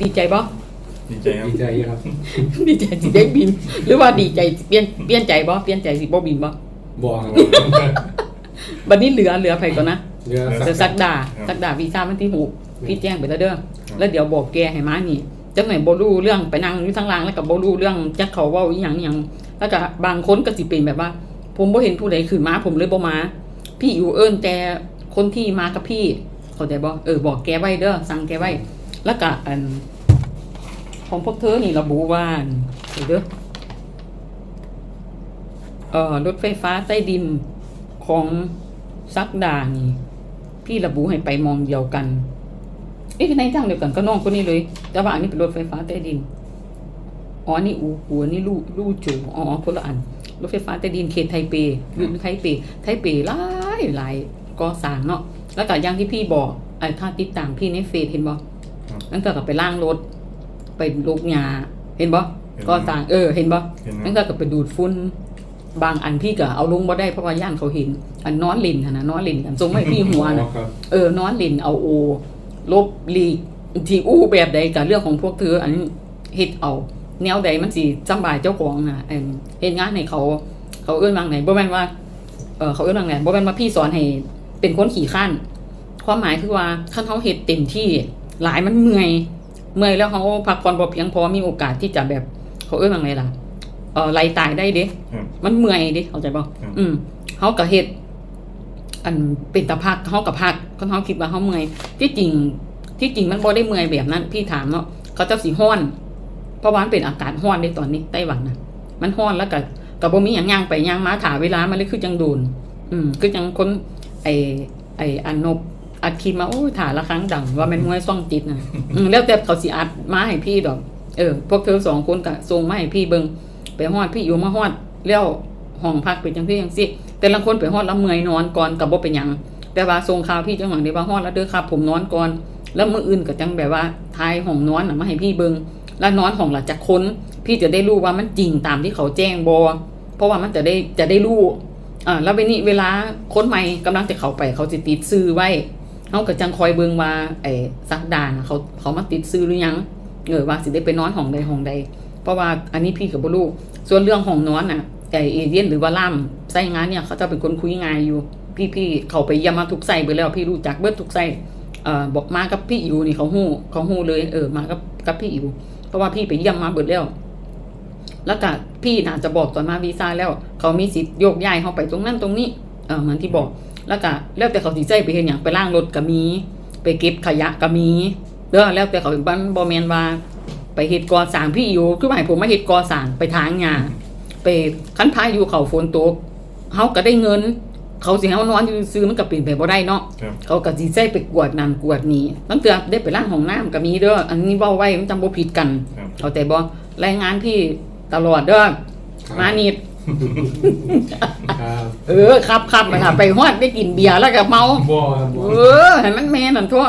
ดีใจบ่ดีใจครับดีใจครับดีใจสิได้บิน หรือว่าดีใจเปลี่ยนเปลี่ยนใจบ่เปลี่ยนใจสิบ่บินบ่บอครับบัดนี้เหลือเหลือไผก่อนนะเรือเหลือสักดาสักดาวีซ่าวันที่หกพี่แจ้งไปแล้วเด้อแล้วเดี๋ยวบอกแกให้มานี่จังไหนบ่รู้เรื่องไปนั่งอยู่ทางล่างแล้วก็บ่รู้เรื่องจักเขาเว้าอีหยังอีหยังแล้วก็บางคนก็สิเป็นแบบว่า ผมบ่เห็นผู้ใดขึ้นมาผมเลยบ่มา พี่อยู่เอิ้นแต่คนที่มากับพี่เข้าใจบ่เออบอกแกไว้เด้อสั่งแกไว้ แล้วก็อัน ของพวกเธอนี่ระบุว่าเดี๋ยวเด้อเอ่อรถไฟฟ้าใต้ดินของซักดานี่พี่ระบุให้ไปมองเดียวกันเอ๊ะในทางเดียวกันก็น้องคนนี้เลย แต่ว่าอันนี้เป็นรถไฟฟ้าใต้ดินอ๋อนี่อูหัวนี่ลู่ลู่จูอ๋อคนละอันรถไฟฟ้าใต้ดินเขตไทเปอยู่ไทเป ไทเปหลายหลายก็สร้างเนาะแล้วก็อย่างที่พี่บอกไอ้ถ้าติดตามพี่ในเฟซเห็นบ่ ตั้งแต่กับไปล่างรถ ไปลูกยาเห็นบ่ก็ต่างเออ เห็นบ่เห็นไหมตั้งแต่กับไปดูดฝุ่นบางอันพี่ก็เอาลงบ่ได้เพราะว่าย่านเขาเห็น อันนอนลินหั่นนะนอนลินกันทรงไม่พี่หัวนะครับเออนอนลินเอาโอ ลบลีกที่อู้แบบใดกับเรื่องของพวกเธออันนี้เฮ็ดเอา แนวใดมันสิสำบายเจ้าของน่ะเอิ่มเฮ็ดงานให้เขา เขาเอื้อนวางไหนบ่แม่นว่าเออเขาเอื้อนวางไหนบ่แม่นว่าพี่สอนให้เป็นคนขี่ข้านความหมายคือว่าคันเขาเฮ็ดเต็มที่ หลายมันเมื่อย เมื่อยแล้วเขาพักผ่อนบ่เพียงพอมีโอกาสที่จะแบบเขาเอื้อนวางไหนล่ะเออไล่ตายได้เด้ครับมันเมื่อยเดิเข้าใจป่ะครับอืมเขาก็เฮ็ดอันเป็นตะพักเขากับพักเขาเขาคิดว่าเขาเมื่อยที่จริง ที่จริงมันบ่ได้เมื่อยแบบนั้น พี่ถามเนาะเขาเจ้าสีห้อนเพราะว่ามันเป็นอากาศห้อนในตอนนี้ไต้หวันนะมันห้อนแล้วก็กับบ่มีอย่างย่างไปย่างมาถาเวลามันเลยคือจังโดนอืมคือจังคนไอไออันนบ อัดคลิปมาโอ้ถ่ายละครั้งดังว่ามันมวยซ่องจิตนะแล้วแต่เขาสิอัดมาให้พี่ดอก เออ พวกเธอสองคนก็ส่งมาให้พี่เบิงไปฮอดพี่อยู่มาฮอดแล้วห้องพักเป็นจังซี่จังซี่แต่ละคนไปฮอดแล้วเมื่อยนอนก่อนกับบ่เป็นหยังแต่ว่าส่งข่าวพี่จังหวังได้ว่าฮอดแล้วเด้อครับ ผมนอนก่อน แล้วมื้ออื่นก็จังแบบว่าทายห้องนอนน่ะมาให้พี่เบิงแล้วนอนห้องละจักคนพี่จะได้รู้ว่ามันจริงตามที่เขาแจ้งบ่เพราะว่ามันจะได้จะได้รู้อ่าแล้วเวนี้เวลาคนใหม่กำลังจะเข้าไปเขาสิติดซื้อไว้ เฮาก็จังคอยเบิงว่าไอ้สักดานะเขาเขามาติดซื้อหรือยังเออว่าสิได้ไปนอนห้องใดห้องใด เพราะว่าอันนี้พี่กับบ่รู้ส่วนเรื่องของนอนน่ะไอเอเดียนหรือว่าล่ามไส้งานเนี่ยเขาจะเป็นคนคุยงานอยู่ พี่พี่เขาไปเยี่ยมมาทุกไส้ไปแล้ว พี่รู้จักเบิดทุกไส้เอ่อบอกมากับพี่อิวนี่เขาฮู้เขาฮู้เลยเออมากับกับพี่อิวเพราะว่าพี่ไปเยี่ยมมาเบิดแล้ว แล้วก็พี่น่าจะบอกตอนมาวีซ่าแล้ว เขามีสิทธิ์โยกย้ายเขาไปตรงนั้นตรงนี้เออเหมือนที่บอก แล้วก็แล้วแต่เขาสิใจไปเห็นอย่างไปล้างรถก็มี ไปเก็บขยะก็มีเด้อแล้วแต่เขาบ้านบอแมนว่า ไปเฮ็ดก่อสร้างพี่อยู่คือหมายผมมาเฮ็ดก่อสร้างไปทางหญ้าไปคันพาอยู่เขาฝนตกเฮาก็ได้เงิน เขาสิให้เฮานอนอยู่ซื้อมันก็เป็นไปบ่ได้เนาะครับเขาก็สิใช้ไปกวดนั่นกวดนี่ตั้งแต่ได้ไปล้างห้องน้ำก็มีเด้ออันนี้เว้าไว้มันจำบ่ผิดกันครับเข้าใจบ่รายงานพี่ตลอดเด้อมานิด ครับเออครับครับไปล่ะไปฮอดได้กินเบียร์แล้วก็เมาบอครับบเอออให้มันแม่นั่นทั่ว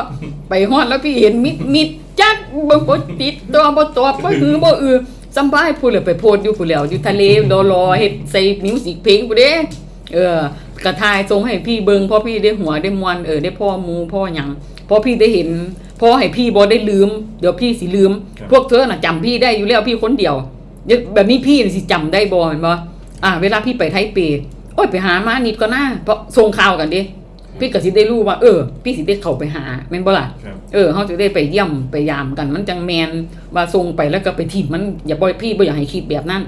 ไปฮอดแล้วพี่เห็นมิดมิดจัดบ่บ่ติดตัวบ่ตอบบ่หือบ่อือสำบายพูดเลยไปโพดอยู่พูดแล้วอยู่ทะเลดอรอเฮ็ดใส่มิวสิกเพลงพู้เด้ เออกระทายส่งให้พี่เบิ่งเพราะพี่ได้หัวได้มวนเออได้พ่อหมูพ่อหยังเพราะพี่ได้เห็นพอให้พี่บ่ได้ลืม เดี๋ยวพี่สิลืม พวกเธอน่ะจำพี่ได้อยู่แล้วพี่คนเดียวเดี๋ยวแบบนี้พี่สิจำได้บ่แม่นบ่ อ่าเวลาพี่ไปไทเปโอ้ยไปหามานิดก็น่าเพราะส่งข่าวกันดิพี่ก็สิได้รู้ว่าเออ พี่สิได้เข้าไปหาแม่นบ่ล่ะครับเออเขาจะได้ไปเยี่ยมไปยามกัน มันจังแมนว่าส่งไปแล้วก็ไปทีมมันอย่าบ่อยพี่บ่อยากให้คิดแบบนั้น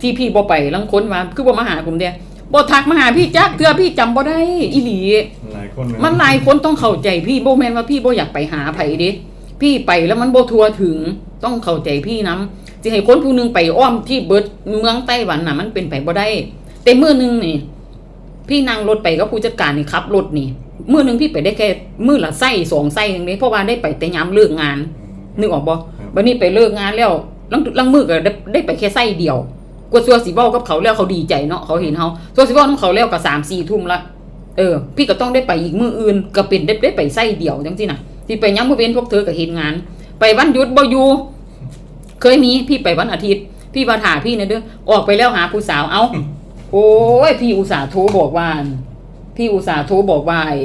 ที่พี่บ่ไปลังคนว่าคือบ่มาหาผมเด้บ่ทักมาหาพี่จักเทื่อพี่จำบ่ได้อีหลีหลายคนนะมันหลายคนต้องเข้าใจพี่บ่แม่นว่าพี่บ่อยากไปหาไผเด้พี่ไปแล้วมันบ่ทั่วถึงต้องเข้าใจพี่นํ สิให้คนผู้หนึงไปอ้อมที่เบิดเมืองไต้หวันน่ะ มันเป็นไปบ่ได้ แต่มื้อหนึงนี่ พี่นั่งรถไปกับผู้จัดการนี่ขับรถนี่มื้อหนึงพี่ไปได้แค่มื้อละไส้สองไส้อย่างนี้เพราะว่าได้ไปแต่ยามเลิกงานนึกออกบ่บัดนี้ไปเลิกงานแล้วลังลังมือก็ได้ได้ไปแค่ไส้เดียวกว่าซัวสิเว้ากับเขาแล้วเขาดีใจเนาะเขาเห็นเฮาซัวสิเว้านำเขาแล้วก็3 4ทุ่มละเออ พี่ก็ต้องได้ไปอีกมื้ออื่นก็เป็นได้ได้ไปไส้เดียวจังซี่น่ะที่ไปยามมื้อเว้นพวกเธอก็เฮ็ดงาน ไปวันหยุดบ่อยู่ เคยมีพี่ไปวันอาทิตย์ พี่ว่าถ่าพี่เนี่ยเด้อออกไปแล้วหาผู้สาวเอ้าโอ้ยพี่อุตส่าห์โทรบอกว่าพี่อุตส่าห์โทรบอกว่าไอ้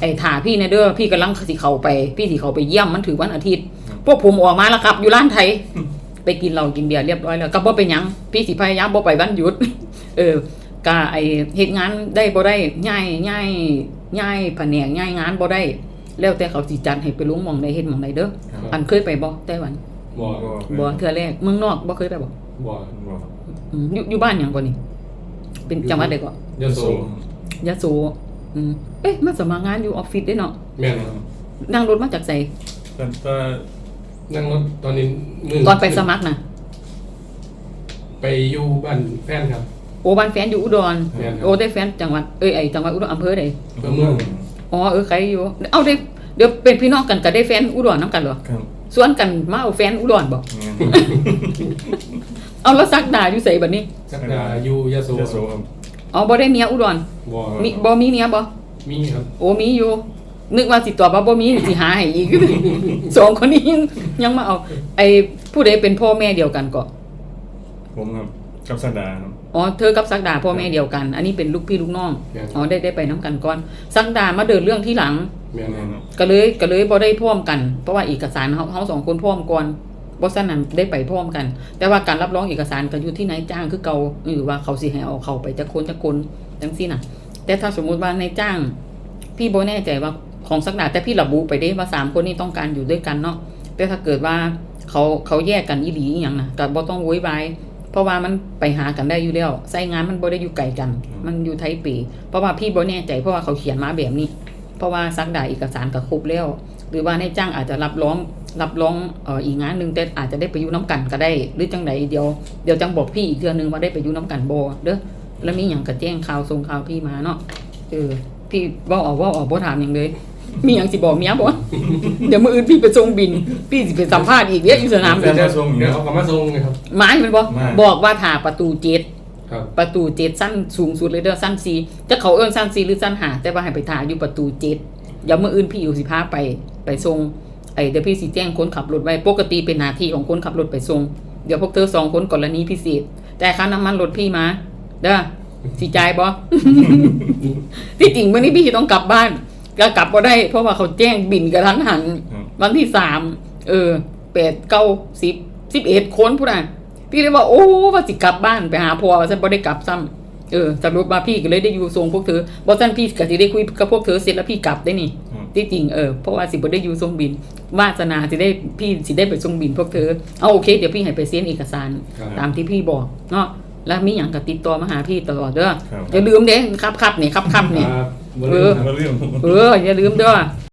ไอ้ถ่าพี่เนี่ยเด้อพี่กำลังสิเข้าไป พี่สิเข้าไปเยี่ยมมันถือวันอาทิตย์ พวกผมออกมาแล้วครับ อยู่ร้านไทย ไปกินเหล้ากินเบียร์เรียบร้อยแล้วก็บ่เป็นหยัง พี่สิพยายามบ่ไปวันหยุด เออกะไอเฮ็ดงานได้บ่ได้ง่ายง่ายง่ายแผนกง่ายงานบ่ได้ แล้วแต่เขาสิจัดให้ไปลงหม่องใดเฮ็ดหม่องใดเด้อครับอันเคยไปบ่ไต้หวัน บ่บ่เทื่อแรกเมืองนอกบ่เคยไปบ่บ่บ่อืมอยู่อยู่บ้านหยังบ่นี่ เป็นจังหวัดใดก็ยะโสยะโสอืมเอ๊ะมาสมัครงานอยู่ออฟฟิศเด้เนาะแม่นครับนั่งรถมาจากไสแต่แต่นั่งรถตอนนี้มือตอนไปสมัครน่ะ ไปอยู่บ้านแฟนครับ โอ้บ้านแฟนอยู่อุดร แม่นครับ โอ้ได้แฟนจังหวัดเอ้ยไอจังหวัดอุดรอำเภอใดเพื่อเมืองอ๋อเออใครอยู่ เอาได้เดี๋ยวเป็นพี่น้องกันก็ได้แฟนอุดรน้ำกันเหรอครับ ส่วนกันมาเอาแฟนอุดรบอกงานเอาแล้วซักดาอยู่ใส่บัดนี้สักดาอยู่ยะโสยะโสครับอ๋อบ่ได้เมียอุดรบ่มีบ่มีเมียบ่มีครับโอ้มีอยู่ นึกว่าสิตอบว่าบ่มีสิหาให้อีก สองคนนี้ยังยังมาเอา ไอผู้ใดเป็นพ่อแม่เดียวกันก็ผมครับกับสันดาครับ อ๋อเธอกับซักดาพ่อแม่เดียวกัน อันนี้เป็นลูกพี่ลูกน้องแม่นอ๋อได้ได้ไปน้ำกันก่อนซักดามาเดินเรื่องที่หลัง แม่นครับก็เลยก็เลยบ่ได้พร้อมกันเพราะว่าเอกสารเฮาเฮาสองคนพร้อมก่อนบ่ซั่นนั้นได้ไปพร้อมกัน แต่ว่าการรับรองเอกสารก็อยู่ที่นายจ้างคือเก่าหรือว่าเขาสิให้เอาเขาไปจักคนจักคนจังซี่น่ะ แต่ถ้าสมมุติว่านายจ้าง พี่บ่แน่ใจว่าของสักดาแต่พี่ระบุไปได้ว่าสามคนนี้ต้องการอยู่ด้วยกันเนาะแต่ถ้าเกิดว่าเขาเขาแยกกันอีหลีอหย่างนะก็บ่ต้องโวยวายเพราะว่ามันไปหากันได้อยู่แล้วไส้งานมันบ่ได้อยู่ไกลกัน มันอยู่ไทเปเพราะว่าพี่บ่แน่ใจเพราะว่าเขาเขียนมาแบบนี้ เพราะว่าซักดาเอกสารก็ครบแล้ว หรือว่านายจ้างอาจจะรับรองรับรองเอ่ออีกงานหนึ่งแต่อาจจะได้ไปอยู่น้ำกันก็ได้ หรือจังใดเดี๋ยวเดี๋ยวจังบอกพี่อีกเทื่อนึงว่าได้ไปอยู่น้ำกันบ่เด้อแล้วมีหยังก็แจ้งข่าวส่งข่าวพี่มาเนาะเออพี่เว่าออกเว่าออกบ่ถามหยังเลย มีหยังสิบอกเมียบ่เดี๋ยวมื้ออื่นพี่ไปส่งบิน พี่สิไปสัมภาษณ์อีกเด้ออยู่สนามเดี๋บิยวนเดี๋ยวเอากลับมาส่งนะครับไม้มันบ่ไม้บอกว่าถ่าประตูเจ็ดครับ ประตูเจ็ดสั้นสูงสุดเลยเด้อสั้นซีจะเขาเอิ้นสั้นซีหรือสั้นหาแต่ว่าให้ไปถ่ายอยู่ประตูเจ็ดเดี๋ยวมื่ออื่นพี่อยู่สิพาไปไปส่งไอ้เดี๋ยวพี่สิแจ้งคนขับรถไว้ปกติเป็นหน้าที่ของคนขับรถไปส่งเดี๋ยวพวกเธอสองคนกรณีพิเศษ แต่ค่าน้ำมันรถพี่มา เด้อสิจ่ายบ่ที่จริงมื่อนี้พี่ต้องกลับบ้าน ก็กลับบ่ได้ เพราะว่าเขาแจ้งบินกระทันหันครับวันที่สามเออแปดเก้าสิบสิบเอ็ดคนพูดน่ะ พี่เลยว่าโอ้ว่าสิกลับบ้านไปหาพ่อว่าฉันบ่ได้กลับซ้ำเออสรุปว่าพี่ก็เลยได้อยู่ทรงพวกเธอบ่ซั่นพี่ก็สิได้คุยกับพวกเธอเสร็จแล้วพี่กลับได้นี่ครับที่จริงเออเพราะว่าสิบ่ได้อยู่ทรงบินวาสนาสิได้พี่สิได้ไปทรงบินพวกเธอเอาโอเค เดี๋ยวพี่ให้ไปเซ็นเอกสารครับตามที่พี่บอกเนาะแล้วมีหยังก็ติดต่อมาหาพี่ตลอดเด้อครับอย่าลืมเด้ครับครับนี่ครับครับนี่ครับบ่เอลือมครับมาเรื่องเอออย่าลืมเด้อ